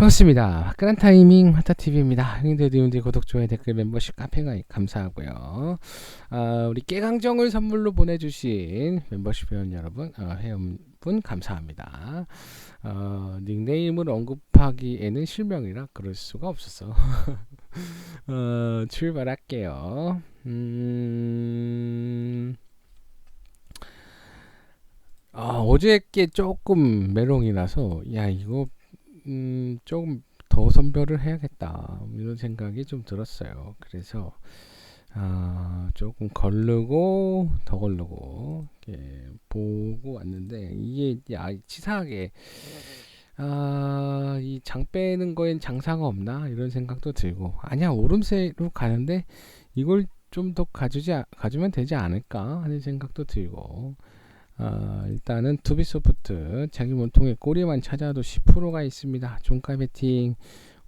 반갑습니다. 화끈한 타이밍 화타TV입니다. 형님들, 님들 구독, 좋아요, 댓글, 멤버십, 카페가 감사하고요. 아, 우리 깨강정을 선물로 보내주신 멤버십 회원 여러분, 어, 회원분 감사합니다. 어, 닉네임을 언급하기에는 실명이라 그럴 수가 없었어. 어, 출발할게요. 음... 아, 어저께 조금 메롱이라서 야 이거 음, 조금 더 선별을 해야겠다. 이런 생각이 좀 들었어요. 그래서 아, 조금 걸르고 더 걸르고 이렇게 보고 왔는데 이게 야 치사하게 아, 이 장 빼는 거엔 장사가 없나? 이런 생각도 들고. 아니야 오름세로 가는데 이걸 좀 더 가주지 가주면 되지 않을까 하는 생각도 들고 어, 일단은 투비소프트 자기 몸통에 꼬리만 찾아도 10%가 있습니다. 종가 베팅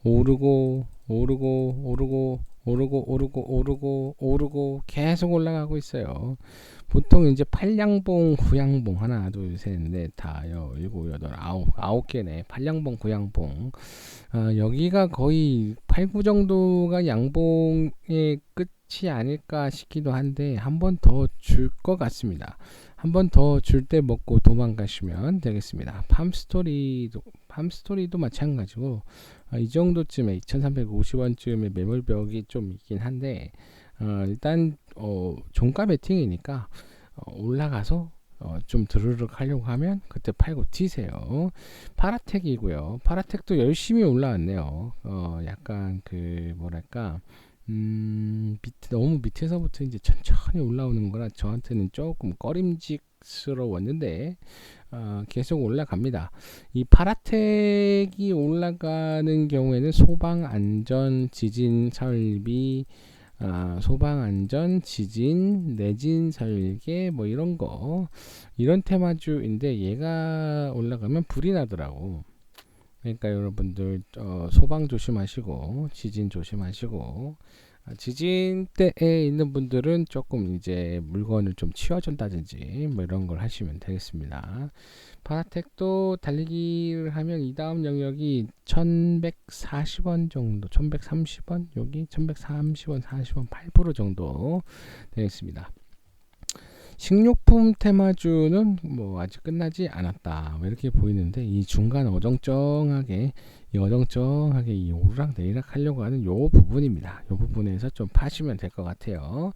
오르고 오르고 오르고 오르고 오르고 오르고 오르고 계속 올라가고 있어요. 보통 이제 8양봉, 9양봉 하나, 둘, 셋, 넷, 다, 여, 일곱, 여덟, 아홉, 아홉 개네. 8양봉, 9양봉. 어, 여기가 거의 8, 9 정도가 양봉의 끝 이 아닐까 싶기도 한데 한 번 더 줄 것 같습니다. 한 번 더 줄 때 먹고 도망가시면 되겠습니다. 팜스토리도 팜스토리도 마찬가지고 어, 이 정도쯤에 2,350원쯤의 매물벽이 좀 있긴 한데 어, 일단 어, 종가 베팅이니까 어, 올라가서 어, 좀 드르륵 하려고 하면 그때 팔고 튀세요. 파라텍이고요. 파라텍도 열심히 올라왔네요. 어, 약간 그 뭐랄까 음, 밑, 너무 밑에서부터 이제 천천히 올라오는 거라 저한테는 조금 꺼림직스러웠는데 어, 계속 올라갑니다. 이 파라텍이 올라가는 경우에는 소방 안전 지진 설비 아, 소방 안전 지진 내진 설계 뭐 이런 거 이런 테마주인데 얘가 올라가면 불이 나더라고. 그러니까 여러분들 어, 소방 조심하시고 지진 조심하시고 아, 지진 때에 있는 분들은 조금 이제 물건을 좀 치워준다든지 뭐 이런 걸 하시면 되겠습니다. 파라텍도 달리기를 하면 이 다음 영역이 1140원 정도 1130원 여기 1130원 40원 8% 정도 되겠습니다. 식료품 테마주는 뭐 아직 끝나지 않았다 뭐 이렇게 보이는데 이 중간 어정쩡하게 이 어정쩡하게 이 오르락 내리락 하려고 하는 요 부분입니다. 요 부분에서 좀 파시면 될 것 같아요.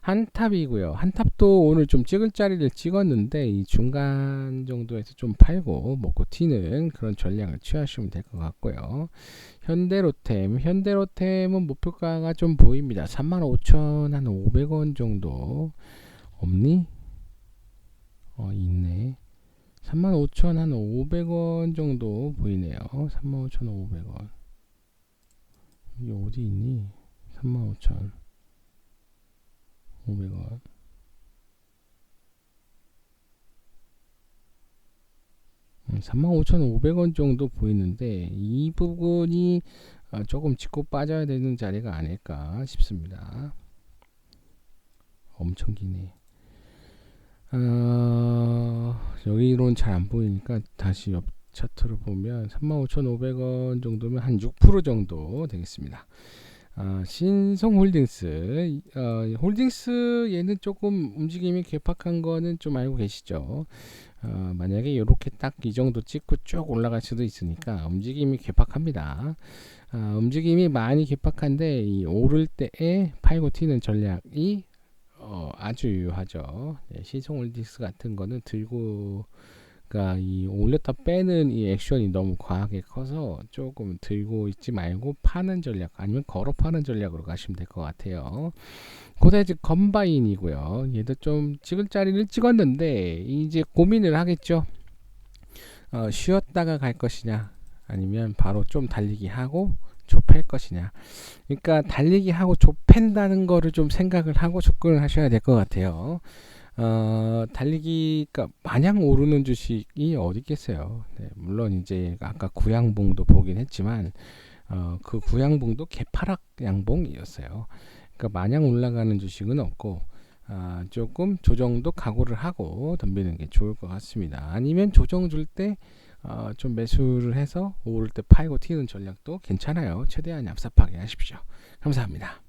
한탑이고요. 한탑도 오늘 좀 찍을 자리를 찍었는데 이 중간 정도에서 좀 팔고 먹고 튀는 그런 전략을 취하시면 될 것 같고요. 현대로템, 현대로템은 목표가가 좀 보입니다. 35,500원 정도. 없니? 어 있네 35,000 한 500원 정도 보이네요 35,500원 여기 어디 있니? 35,000 500원 음, 35,500원 정도 보이는데 이 부분이 어, 조금 짚고 빠져야 되는 자리가 아닐까 싶습니다. 엄청 기네. 어, 여기로는 잘 안 보이니까 다시 옆 차트로 보면 35,500원 정도면 한 6% 정도 되겠습니다. 어, 신성홀딩스. 어, 홀딩스 얘는 조금 움직임이 개팍한 거는 좀 알고 계시죠? 어, 만약에 이렇게 딱 이 정도 찍고 쭉 올라갈 수도 있으니까 움직임이 개팍합니다. 어, 움직임이 많이 개팍한데 이 오를 때에 팔고 튀는 전략이 어, 아주 유효하죠. 네, 시송 디스 같은 거는 들고 그러니까 이 올렸다 빼는 이 액션이 너무 과하게 커서 조금 들고 있지 말고 파는 전략 아니면 걸어 파는 전략으로 가시면 될 것 같아요. 고대즉 건바인이고요. 얘도 좀 찍을 자리를 찍었는데 이제 고민을 하겠죠. 어, 쉬었다가 갈 것이냐 아니면 바로 좀 달리기 하고 좁힐 것이냐. 그러니까 달리기 하고 좁힌다는 거를 좀 생각을 하고 접근을 하셔야 될 것 같아요. 어, 달리기가 마냥 오르는 주식이 어디 있겠어요. 네, 물론 이제 아까 구양봉도 보긴 했지만 어, 그 구양봉도 개파락 양봉이었어요. 그러니까 마냥 올라가는 주식은 없고 아, 조금 조정도 각오를 하고 덤비는 게 좋을 것 같습니다. 아니면 조정 줄 때 어, 좀 매수를 해서 오를 때 파이고 튀는 전략도 괜찮아요. 최대한 얍삽하게 하십시오. 감사합니다.